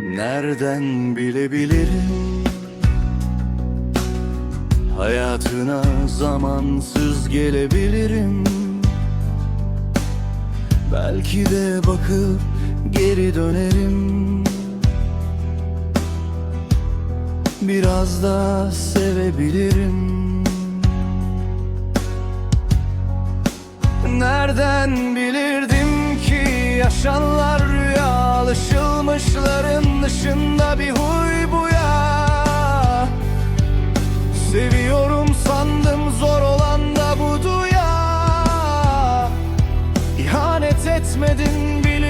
Nereden bilebilirim? Hayatına zamansız gelebilirim. Belki de bakıp geri dönerim. Biraz da sevebilirim. Nereden bilirdim ki yaşanlar Alışılmışların dışında bir huy bu ya. Seviyorum sandım zor olan da budu ya. İhanet etmedin bile.